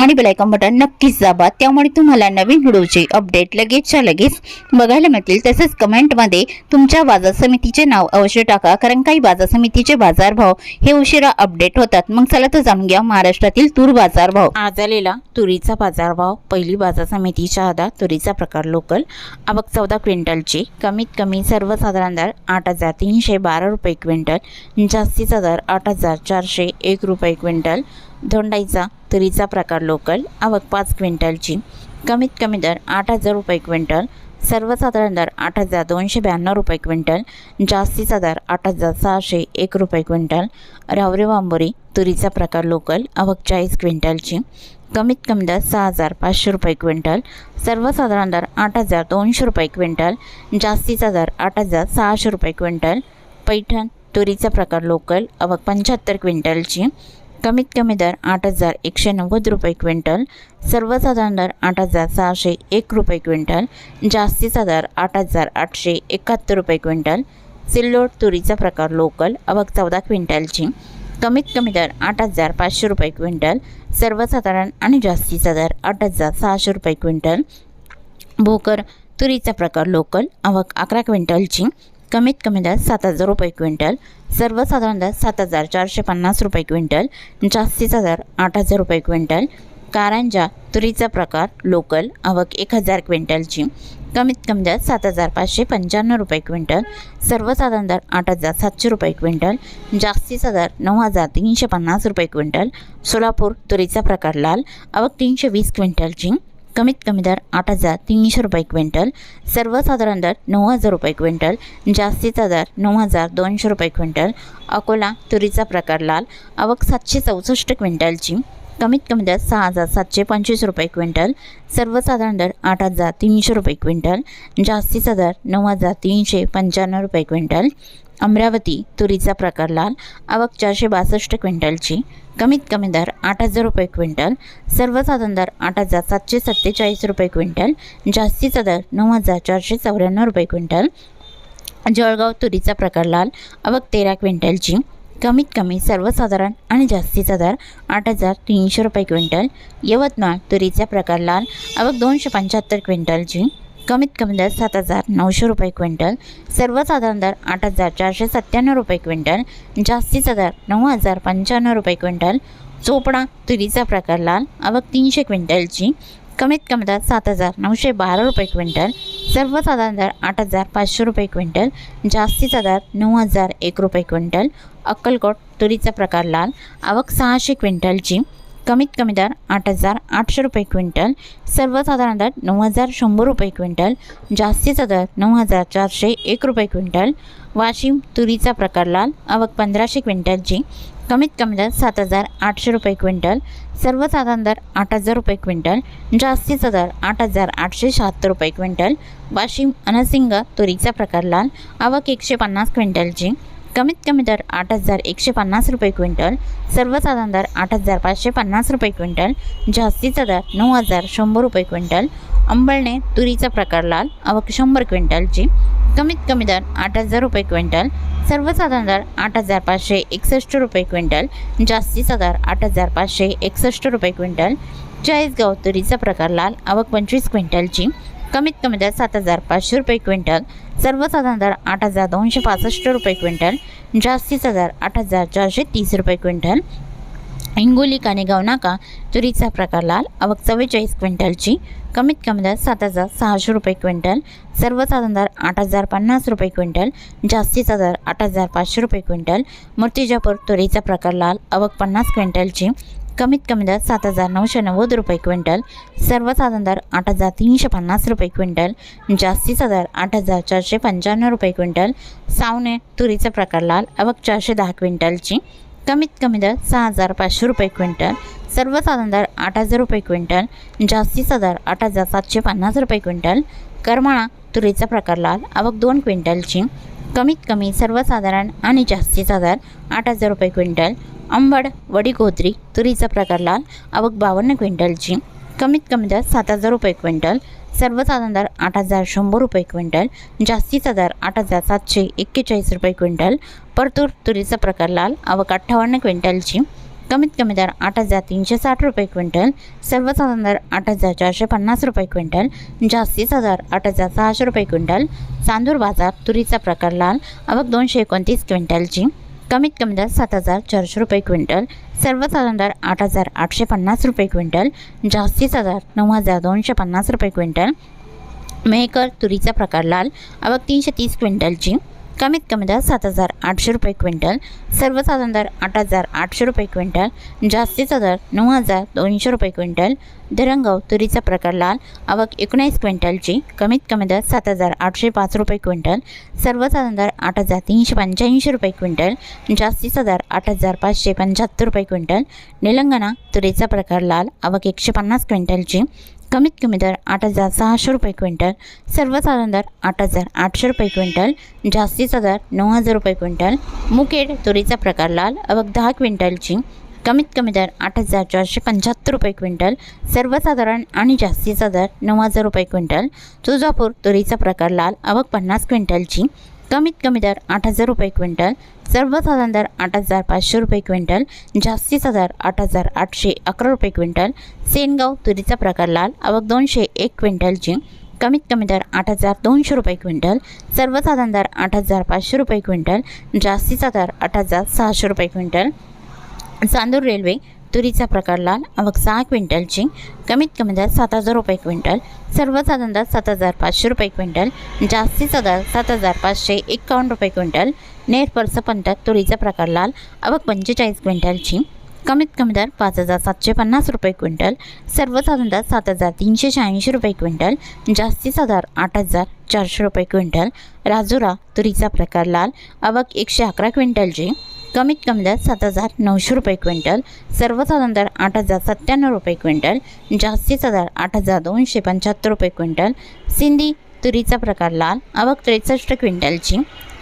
आणि bell icon button नक्कीच दाबा. त्यामुळे तुम्हाला नवीन व्हिडिओचे अपडेट लगेचच्या लगेच बघायला मिळतील. तसेच कमेंटमध्ये तुमच्या बाजार समितीचे नाव अवश्य टाका. कारण काही बाजार समितीचे बाजारभाव हे उशिरा अपडेट होतात. मग चला तर जाणून घ्या महाराष्ट्रातील तूर बाजारभाव. आज आलेला तुरीचा बाजारभाव पहिली बाजार समितीच्या आधा तुरीचा प्रकार लोकल आवक चौदा क्विंटलची. कमीत कमी सर्वसाधारण दर आठ हजार तीनशे बारा रुपये क्विंटल. जास्तीचा दर आठ हजार चारशे एक रुपये क्विंटल. धोंडाईचा तुरीचा प्रकार लोकल आवक पाच क्विंटलची. कमीत कमी दर आठ हजार रुपये क्विंटल सर्वसाधारण दर आठ हजार दोनशे ब्याण्णव रुपये क्विंटल जास्तीचा दर आठ हजार सहाशे एक रुपये क्विंटल. रावरे वांबोरी तुरीचा प्रकार लोकल आवक चाळीस क्विंटलची. कमीत कमी दर सहा हजार पाचशे रुपये क्विंटल सर्वसाधारण दर आठ हजार दोनशे रुपये क्विंटल जास्तीचा दर आठ हजार सहाशे रुपये क्विंटल. पैठण तुरीचा प्रकार लोकल आवक पंच्याहत्तर क्विंटलची. कमीत कमी दर आठ हजार एकशे नव्वद रुपये क्विंटल सर्वसाधारण दर आठ हजार सहाशे एक रुपये क्विंटल जास्तीचा दर आठ हजार आठशे एकाहत्तर रुपये क्विंटल. सिल्लोड तुरीचा प्रकार लोकल आवक चौदा क्विंटलची. कमीत कमी दर आठ हजार पाचशे रुपये क्विंटल सर्वसाधारण आणि जास्तीचा दर आठ हजार सहाशे रुपये क्विंटल. भोकर तुरीचा प्रकार लोकल आवक अकरा क्विंटलची. कमीत कमी दर सात हजार रुपये क्विंटल. सर्वसाधारण दर सात हजार चारशे पन्नास रुपये क्विंटल. जास्तीचा दर आठ हजार रुपये क्विंटल. कारंजा तुरीचा प्रकार लोकल आवक एक हजार क्विंटलची. कमीत कमी दर सात हजार पाचशे पंच्याण्णव रुपये क्विंटल. सर्वसाधारण दर आठ हजार सातशे रुपये क्विंटल. जास्तीचा दर नऊ हजार तीनशे पन्नास रुपये क्विंटल. सोलापूर तुरीचा प्रकार लाल आवक तीनशे वीस क्विंटलची. कमीत कमी दर आठ हजार तीनशे रुपये क्विंटल सर्वसाधारण दर नऊ हजार रुपये क्विंटल जास्तीचा दर नऊ हजार दोनशे रुपये क्विंटल अकोला तुरीचा प्रकार लाल आवक सातशे चौसष्ट क्विंटलची कमीत कमी दर सहा हजार सातशे पंचवीस रुपये क्विंटल सर्वसाधारण दर आठ हजार तीनशे रुपये क्विंटल जास्तीचा दर नऊ हजार तीनशे पंच्याण्णव रुपये क्विंटल. अमरावती तुरीचा प्रकार लाल आवक चारशे बासष्ट क्विंटलची कमीत कमी दर आठ हजार रुपये क्विंटल सर्वसाधारण दर आठ हजार सातशे सत्तेचाळीस रुपये क्विंटल जास्तीचा दर नऊ हजार चारशे चौऱ्याण्णव रुपये क्विंटल. जळगाव तुरीचा प्रकार लाल आवक तेरा क्विंटलची कमीत कमी सर्वसाधारण आणि जास्तीचा दर आठ हजार तीनशे रुपये क्विंटल यवतमाळ तुरीचा प्रकार लाल आवक दोनशे पंच्याहत्तर क्विंटलची कमीत कमी दर सात हजार नऊशे रुपये क्विंटल सर्वसाधारण दर आठ हजार चारशे सत्त्याण्णव रुपये क्विंटल जास्तीचा दर नऊ हजार पंच्याण्णव रुपये क्विंटल चोपडा तुरीचा प्रकार लाल आवक तीनशे क्विंटलची कमीत कमी दर सात हजार नऊशे बारा रुपये क्विंटल सर्वसाधारण दर आठ हजार पाचशे रुपये क्विंटल जास्तीचा दर नऊ हजार एक रुपये क्विंटल अक्कलकोट तुरीचा प्रकार लाल आवक सहाशे क्विंटलची कमीत कमी दर आठ हजार आठशे रुपये क्विंटल सर्वसाधारण दर नऊ हजार शंभर रुपये क्विंटल जास्तीचा दर नऊ हजार चारशे एक रुपये क्विंटल वाशिम तुरीचा प्रकार लाल आवक पंधराशे क्विंटलची कमीत कमी दर सात हजार आठशे रुपये क्विंटल सर्वसाधारण दर आठ हजार रुपये क्विंटल जास्तीचा दर आठ हजार आठशे शहात्तर रुपये क्विंटल वाशिम अनसिंग तुरीचा प्रकार लाल आवक एकशे पन्नास क्विंटलची कमीत कमी दर आठ हजार एकशे पन्नास रुपये क्विंटल सर्वसाधारण दर आठ हजार पाचशे पन्नास रुपये क्विंटल जास्तीचा दर नऊ हजार शंभर रुपये क्विंटल अंबळणे तुरीचा प्रकार लाल आवक शंभर क्विंटलची कमीत कमी दर आठ हजार रुपये क्विंटल सर्वसाधारण दर आठ हजार पाचशे एकसष्ट रुपये क्विंटल जास्तीचा दर आठ हजार पाचशे एकसष्ट रुपये क्विंटल चाळीसगाव तुरीचा प्रकार लाल आवक पंचवीस क्विंटलची कमीत कमी दर सात हजार पाचशे रुपये क्विंटल सर्वसाधारण दर आठ हजार दोनशे पासष्ट रुपये क्विंटल जास्तीचा दर आठ हजार चारशे तीस रुपये क्विंटल हिंगोली कानेगाव नाका तुरीचा प्रकार लाल आवक चव्वेचाळीस क्विंटलची कमीत कमी दर सात हजार सहाशे रुपये क्विंटल सर्वसाधारण दर आठ हजार पन्नास रुपये क्विंटल जास्तीचा दर आठ हजार पाचशे रुपये क्विंटल मूर्तिजापूर तुरीचा प्रकार लाल आवक पन्नास क्विंटलची कमीत कमी दर सात हजार नऊशे नव्वद रुपये क्विंटल सर्वसाधारण दर आठ हजार तीनशे पन्नास रुपये क्विंटल जास्तीचा दर आठ हजार चारशे पंच्याण्णव रुपये क्विंटल सावने तुरीचा प्रकार लाल आवक चारशे दहा क्विंटलची कमीत कमी दर सहा हजार पाचशे रुपये क्विंटल सर्वसाधारण दर आठ हजार रुपये क्विंटल जास्तीचा दर आठ हजार सातशे पन्नास रुपये क्विंटल करमाळा तुरीचा प्रकार लाल आवक दोन क्विंटलची कमीत कमी सर्वसाधारण आणि जास्तीचा दर आठ हजार रुपये क्विंटल आंबड वडीगोत्री तुरीचा प्रकार लाल आवक बावन्न क्विंटलची कमीत कमी दर सात हजार रुपये क्विंटल सर्वसाधारण दर आठ हजार शंभर रुपये क्विंटल जास्तीचा दर आठ हजार सातशे एक्केचाळीस रुपये क्विंटल परतूर तुरीचा प्रकार लाल आवक अठ्ठावन्न क्विंटलची. कमीत कमी दर आठ हजार तीनशे साठ रुपये क्विंटल सर्वसाधारण दर आठ हजार चारशे पन्नास रुपये क्विंटल जास्तीचा दर आठ हजार सहाशे रुपये क्विंटल. चांदूर बाजार तुरीचा प्रकार लाल आवक दोनशे एकोणतीस क्विंटलची. कमीत कमी दर सात हजार चारशे रुपये क्विंटल सर्वसाधारण दर आठ हजार आठशे पन्नास रुपये क्विंटल जास्तीचा दर नऊ हजार दोनशे पन्नास रुपये क्विंटल. मेहकर तुरीचा प्रकार लाल आवक तीनशे तीस क्विंटलची. कमीत कमी दर सात हजार आठशे रुपये क्विंटल सर्वसाधारण दर आठ हजार आठशे रुपये क्विंटल जास्तीचा दर नऊ हजार दोनशे रुपये क्विंटल. धरंगाव तुरीचा प्रकार लाल आवक एकोणीस क्विंटलची कमीत कमी दर सात हजार आठशे पाच रुपये क्विंटल सर्वसाधारण दर आठ हजार तीनशे पंच्याऐंशी रुपये क्विंटल जास्तीचा दर आठ हजार पाचशे पंच्याहत्तर रुपये क्विंटल. निलंगणा तुरीचा प्रकार लाल आवक एकशे पन्नास क्विंटलची कमीत कमी दर आठ हजार सहाशे रुपये क्विंटल सर्वसाधारण दर आठ हजार आठशे रुपये क्विंटल जास्तीचा दर नऊ हजार रुपये क्विंटल. मुकेड तुरीचा प्रकार लाल अवघ दहा क्विंटलची कमीत कमी दर आठ हजार चारशे पंच्याहत्तर रुपये क्विंटल सर्वसाधारण आणि जास्तीचा दर नऊ हजार रुपये क्विंटल. तुळजापूर तुरीचा प्रकार लाल अवघ पन्नास क्विंटलची कमीत कमी दर आठ हजार रुपये क्विंटल सर्वसाधारण दर आठ हजार पाचशे रुपये क्विंटल जास्तीचा दर आठ हजार आठशे अकरा रुपये क्विंटल सेनगाव तुरीचा प्रकार लाल आवक दोनशे एक क्विंटलची कमीत कमी दर आठ हजार दोनशे रुपये क्विंटल सर्वसाधारण दर आठ हजार पाचशे रुपये क्विंटल जास्तीचा दर आठ हजार सहाशे रुपये क्विंटल. चांदूर रेल्वे तुरीचा प्रकार लाल आवक सहा क्विंटलची कमीत कमी दर सात हजार रुपये क्विंटल सर्वसाधारण दर सात हजार पाचशे रुपये क्विंटल जास्तीचा दर सात हजार पाचशे एकावन्न रुपये क्विंटल नेरपर्स पंतात तुरीचा प्रकार लाल आवक पंचेचाळीस क्विंटलची कमीत कमी दर पाच हजार सातशे पन्नास रुपये क्विंटल सर्वसाधारण दर सात हजार तीनशे शहाऐंशी रुपये क्विंटल जास्तीचा दर आठ हजार चारशे रुपये क्विंटल राजुरा तुरीचा प्रकार लाल आवक एकशे अकरा क्विंटलची कमीत कमी दर सात हजार नऊशे रुपये क्विंटल सर्वसाधारण दर आठ हजार सत्त्याण्णव रुपये क्विंटल जास्तीचा दर आठ हजार दोनशे पंच्याहत्तर रुपये क्विंटल सिंधी तुरीचा प्रकार लाल आवक त्रेसष्ट क्विंटलची.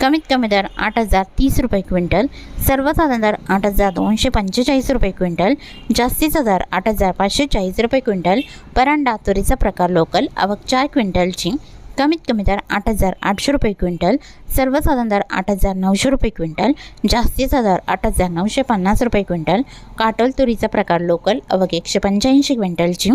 कमीत कमी दर आठ हजार तीस रुपये क्विंटल सर्वसाधारण दर आठ हजार दोनशे पंचेचाळीस रुपये क्विंटल जास्तीचा दर आठ हजार पाचशे चाळीस रुपये क्विंटल परांडा तुरीचा प्रकार लोकल आवक चार क्विंटलची. कमीत कमी दर आठ हजार आठशे रुपये क्विंटल सर्वसाधारण दर आठ हजार नऊशे रुपये क्विंटल जास्तीचा दर आठ हजार नऊशे पन्नास रुपये क्विंटल काटोल तुरीचा प्रकार लोकल अवघ एकशे पंच्याऐंशी क्विंटलची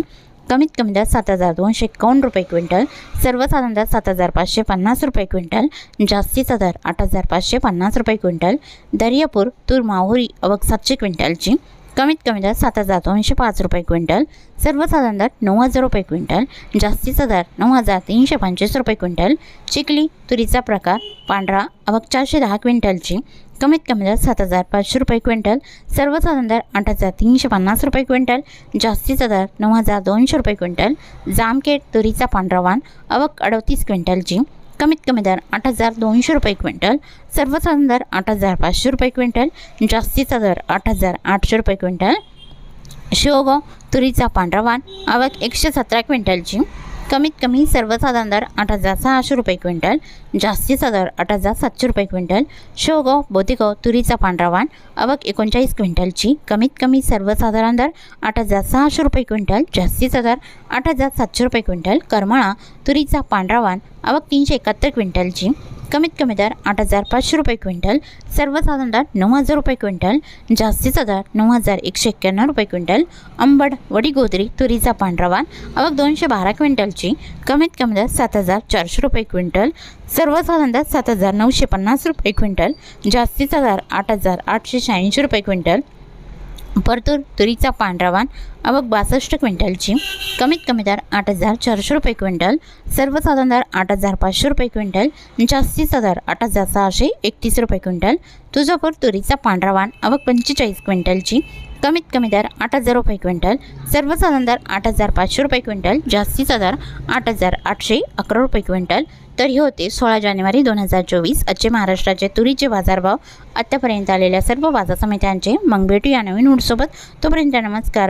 कमीत कमी दर सात हजार दोनशे एकावन्न रुपये क्विंटल सर्वसाधारण दर सात हजार पाचशे पन्नास रुपये क्विंटल जास्तीचा दर आठ हजार पाचशे पन्नास रुपये क्विंटल दर्यापूर तूर माहुरी अवघ सातशे क्विंटलची. कमीत कमी दर सात हजार दोनशे पाच रुपये क्विंटल सर्वसाधारण दर नऊ हजार रुपये क्विंटल जास्तीचा दर नऊ हजार तीनशे पंचवीस रुपये क्विंटल चिखली तुरीचा प्रकार पांढरा अवक चारशे दहा क्विंटलची कमीत कमी दर सात हजार पाचशे रुपये क्विंटल सर्वसाधारण दर आठ हजार तीनशे पन्नास रुपये क्विंटल जास्तीचा दर नऊ हजार दोनशे रुपये क्विंटल जामखेड तुरीचा पांढरा वाण अवक अडतीस क्विंटलची कमीत कमी दर आठ हजार दोनशे रुपये क्विंटल सर्वसाधारण दर आठ हजार पाचशे रुपये क्विंटल जास्तीचा दर आठ हजार आठशे रुपये क्विंटल. शिवगाव तुरीचा पांढरा वाण आवक एकशे सतरा क्विंटलची. कमीत कमी सर्वसाधारण दर आठ हजार सहाशे रुपये क्विंटल जास्तीचा दर आठ हजार सातशे रुपये क्विंटल शेवगाव बोतेगाव तुरीचा पांढरा वाण आवक एकोणचाळीस क्विंटलची कमीत कमी सर्वसाधारण दर आठ हजार सहाशे रुपये क्विंटल जास्तीचा दर आठ हजार सातशे रुपये क्विंटल करमाळा तुरीचा पांढरा वाण अवक तीनशे एकाहत्तर क्विंटलची कमीत कमी दर आठ हजार पाचशे रुपये क्विंटल सर्वसाधारण दर नऊ हजार रुपये क्विंटल जास्तीचा दर नऊ हजार एकशे एक्क्याण्णव रुपये क्विंटल अंबड वडी गोदरी तुरीचा पांढरावान आवक दोनशे बारा क्विंटलची कमीत कमी दर सात हजार चारशे रुपये क्विंटल सर्वसाधारण दर सात हजार नऊशे पन्नास रुपये क्विंटल जास्तीचा दर आठ हजार आठशे शहाऐंशी रुपये क्विंटल परतूर तुरीचा पांढरा वाण आवक बासष्ट क्विंटलची. कमीत कमी दर आठ हजार चारशे रुपये क्विंटल सर्वसाधारण दर आठ हजार पाचशे रुपये क्विंटल जास्तीचा दर आठ हजार सहाशे एकतीस रुपये क्विंटल तुळजापूर तुरीचा पांढरा वाण आवक पंचेचाळीस क्विंटलची. कमीत कमी दर आठ हजार रुपये क्विंटल सर्वसाधारण दर आठ हजार पाचशे रुपये क्विंटल जास्तीचा दर आठ हजार आठशे अकरा रुपये क्विंटल तर हे होते सोळा जानेवारी दोन हजार चोवीस. आजचे महाराष्ट्राचे तुरीचे बाजारभाव आत्तापर्यंत आलेल्या सर्व बाजार समित्यांचे मग भेटू या नवीन उडसोबत तोपर्यंत नमस्कार.